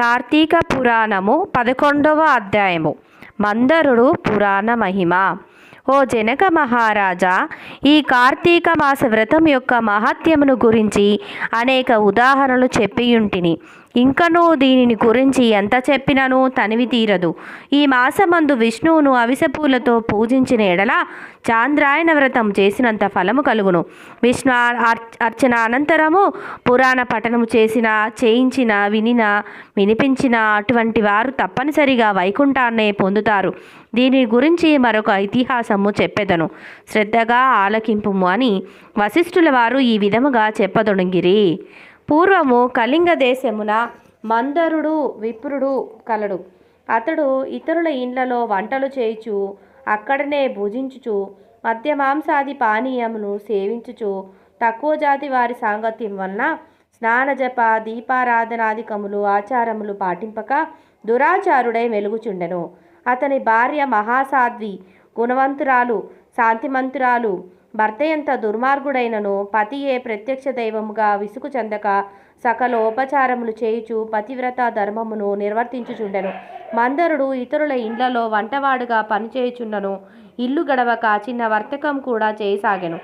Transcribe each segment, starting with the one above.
కార్తీక పురాణము పదకొండవ అధ్యాయము. మందరుడు పురాణ మహిమ. ఓ జనక మహారాజా ఈ కార్తీక మాస వ్రతం యొక్క మహత్యమును గురించి అనేక ఉదాహరణలు చెప్పియుంటిని. ఇంకనూ దీనిని గురించి ఎంత చెప్పినను తనివి తీరదు. ఈ మాసమందు విష్ణువును అవిసపూలతో పూజించిన ఎడల చాంద్రాయణ వ్రతం చేసినంత ఫలము కలుగును. విష్ణు అర్- అర్చన అనంతరము పురాణ పఠనము చేసిన చేయించిన వినిన వినిపించిన అటువంటి వారు తప్పనిసరిగా వైకుంఠాన్నే పొందుతారు. దీని గురించి మరొక ఇతిహాసము చెప్పెదను. శ్రద్ధగా ఆలకింపుము అని వశిష్ఠుల వారు ఈ విధముగా చెప్పదొడంగిరి పూర్వము కళింగ దేశమున మందరుడు విప్రుడు కలడు. అతడు ఇతరుల ఇండ్లలో వంటలు చేయుచు అక్కడనే భుజించుచు మద్యమాంసాది పానీయమును సేవించుచు తక్కువ జాతి వారి సాంగత్యం వలన స్నాన జప దీపారాధనాదికములు ఆచారములు పాటింపక దురాచారుడై వెలుగుచుండెను. అతని భార్య మహాసాధ్వి గుణవంతురాలు శాంతిమంతురాలు భర్త ఎంత దుర్మార్గుడైనను పతియే ప్రత్యక్ష దైవముగా విసుగు చెందక సకల ఉపచారములు చేయుచు పతివ్రత ధర్మమును నిర్వర్తించుచుండెను. మందరుడు ఇతరుల ఇండ్లలో వంటవాడుగా పనిచేయుచుండను. ఇల్లు గడవక చిన్న వర్తకం కూడా చేయసాగెను.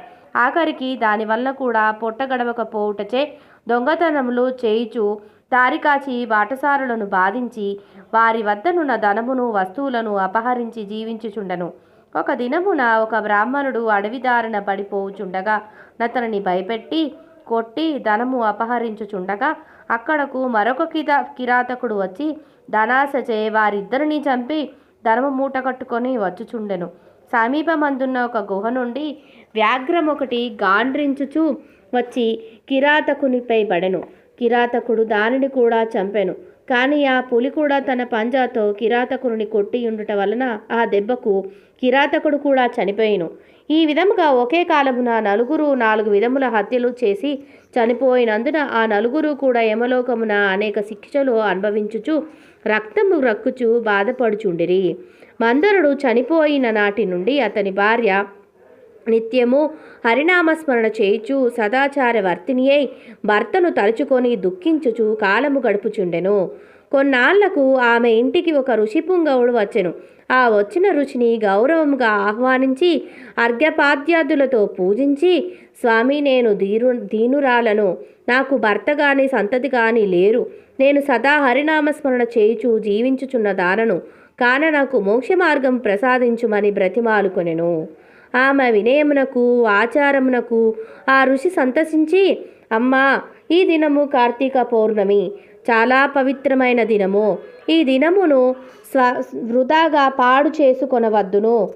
ఆఖరికి దానివల్ల కూడా పొట్ట గడవకపోవుటచే దొంగతనములు చేయుచు దారికాచి బాటసారులను బాధించి వారి వద్దనున్న ధనమును వస్తువులను అపహరించి జీవించుచుండెను. ఒక దినమున ఒక బ్రాహ్మణుడు అడవిదారిన పడిపోవుచుండగా అతనిని భయపెట్టి కొట్టి ధనము అపహరించుచుండగా అక్కడకు మరొక కిరా కిరాతకుడు వచ్చి ధనాశచే వారిద్దరిని చంపి ధనము మూట కట్టుకొని వచ్చుచుండెను. సమీపమందున్న ఒక గుహ నుండి వ్యాఘ్రం ఒకటి గాండ్రించుచు వచ్చి కిరాతకునిపై పడెను. కిరాతకుడు దానిని కూడా చంపెను. కానీ ఆ పులి కూడా తన పంజాతో కిరాతకుని కొట్టి ఉండుట వలన ఆ దెబ్బకు కిరాతకుడు కూడా చనిపోయిను. ఈ విధముగా ఒకే కాలమున నలుగురు నాలుగు విధముల హత్యలు చేసి చనిపోయినందున ఆ నలుగురు కూడా యమలోకమున అనేక శిక్షలు అనుభవించుచు రక్తము రక్కుచు బాధపడుచుండిరి. మందరుడు చనిపోయిన నాటి నుండి అతని భార్య నిత్యము హరినామస్మరణ చేయుచు సదాచార వర్తిని అయి భర్తను తలుచుకొని దుఃఖించుచు కాలము గడుపుచుండెను. కొన్నాళ్ళకు ఆమె ఇంటికి ఒక ఋషిపుంగవుడు వచ్చెను. ఆ వచ్చిన రుచిని గౌరవముగా ఆహ్వానించి అర్ఘ్యపాద్యాదులతో పూజించి స్వామి నేను దీరు దీనురాలను. నాకు భర్త గాని సంతతి గాని లేరు. నేను సదా హరినామస్మరణ చేయుచు జీవించుచున్న దానను. కాన నాకు మోక్ష మార్గం ప్రసాదించుమని బ్రతిమాలుకొనెను. ఆమె వినయమునకు ఆచారమునకు ఆ ఋషి సంతసించి అమ్మా ఈ దినము కార్తీక పౌర్ణమి. చాలా పవిత్రమైన దినము. ఈ దినమును స్వ వృధాగా పాడు చేసుకొనవద్దును.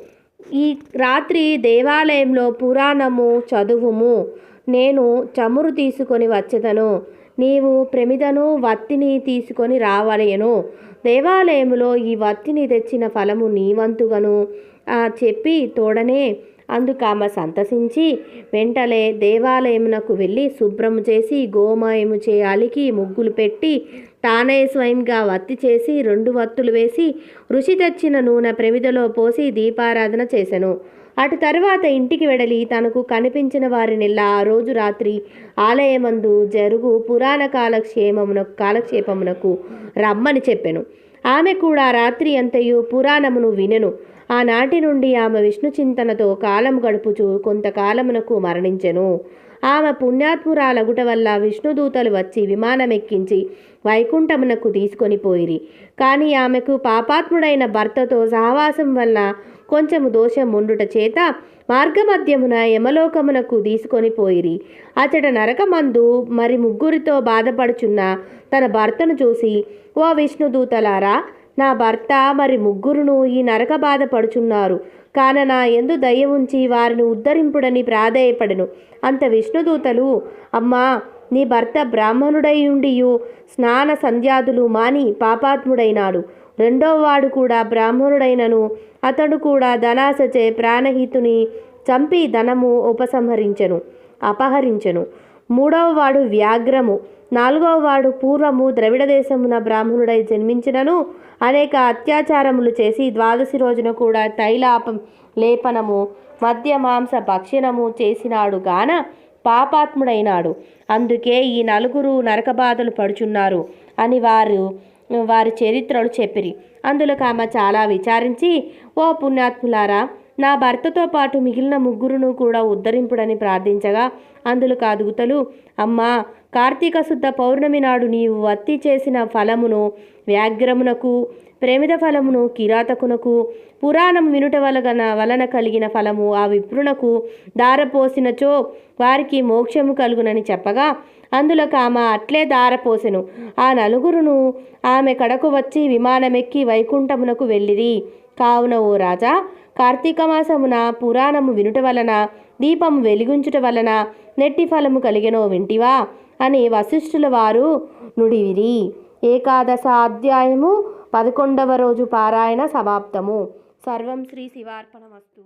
ఈ రాత్రి దేవాలయంలో పురాణము చదువుము. నేను చమురు తీసుకొని వచ్చేదను. నీవు ప్రమిదను వత్తిని తీసుకొని రావలయను దేవాలయములో ఈ వత్తిని తెచ్చిన ఫలము నీవంతుగను. చెప్పి తోడనే అందుకు ఆమె సంతసించి వెంటనే దేవాలయమునకు వెళ్ళి శుభ్రము చేసి గోమయము చేయాలికి ముగ్గులు పెట్టి తానే స్వయంగా వత్తి చేసి రెండు వత్తులు వేసి రుచి తెచ్చిన నూనె ప్రమిదలో పోసి దీపారాధన చేసెను. అటు తరువాత ఇంటికి వెడలి తనకు కనిపించిన వారినిలా ఆ రోజు రాత్రి ఆలయమందు జరుగు పురాణ కాలక్షేమమునకు కాలక్షేపమునకు రమ్మని చెప్పెను. ఆమె కూడా రాత్రి అంతయు పురాణమును వినెను. ఆనాటి నుండి ఆమె విష్ణు చింతనతో కాలం గడుపుచు కొంతకాలమునకు మరణించెను. ఆమె పుణ్యాత్మురాలగుట వల్ల విష్ణుదూతలు వచ్చి విమానమెక్కించి వైకుంఠమునకు తీసుకొని పోయిరి. కానీ ఆమెకు పాపాత్ముడైన భర్తతో సహవాసం వల్ల కొంచెము దోషం ఉండుట చేత మార్గమధ్యమున యమలోకమునకు తీసుకొని పోయిరి. అతడ నరకమందు మరి ముగ్గురితో బాధపడుచున్న తన భర్తను చూసి ఓ విష్ణుదూతలారా నా భర్త మరి ముగ్గురును ఈ నరక బాధపడుచున్నారు కాన నా ఎందు దయ ఉంచి వారిని ఉద్ధరింపుడని ప్రాధేయపడెను. అంత విష్ణుదూతలు అమ్మా నీ భర్త బ్రాహ్మణుడై ఉండియు స్నాన సంధ్యాదులు మాని పాపాత్ముడైనాడు. రెండోవాడు కూడా బ్రాహ్మణుడైనను అతడు కూడా ధనాశచే ప్రాణహితుని చంపి ధనము ఉపసంహరించెను అపహరించెను. మూడవవాడు వ్యాఘ్రము నాలుగవ వాడు పూర్వము ద్రవిడ దేశమున బ్రాహ్మణుడై జన్మించినను. అనేక అత్యాచారములు చేసి ద్వాదశి రోజున కూడా తైలాపం లేపనము మద్య మాంస భక్షణము చేసినాడు గాన పాపాత్ముడైనాడు. అందుకే ఈ నలుగురు నరకబాధలు పడుచున్నారు అని వారు వారి చరిత్రలు చెప్పిరి. అందులో ఆమె చాలా విచారించి ఓ పుణ్యాత్ములారా నా భర్తతో పాటు మిగిలిన ముగ్గురును కూడా ఉద్ధరింపుడని ప్రార్థించగా అందులో కాదుగుతలు అమ్మా కార్తీక శుద్ధ పౌర్ణమి నాడు నీవు వత్తి చేసిన ఫలమును వ్యాఘ్రమునకు ప్రేమిద ఫలమును కిరాతకునకు పురాణం వినుట వలన వలన కలిగిన ఫలము ఆ విప్రునకు దారపోసినచో వారికి మోక్షము కలుగునని చెప్పగా అందులో ఆమె అట్లే దారపోసెను ఆ నలుగురును ఆమె కడకు వచ్చి విమానమెక్కి వైకుంఠమునకు వెళ్ళిరి. కావున ఓ రాజా! కార్తీక మాసమున పురాణము వినుట వలన దీపము వెలిగించుట వలన నెట్టి ఫలము కలిగెనో వింటివా? అని వశిష్ఠుల వారు నుడివిరి. ఏకాదశ అధ్యాయము పదకొండవ రోజు పారాయణ సమాప్తము. సర్వం శ్రీ శివార్పణమస్తు.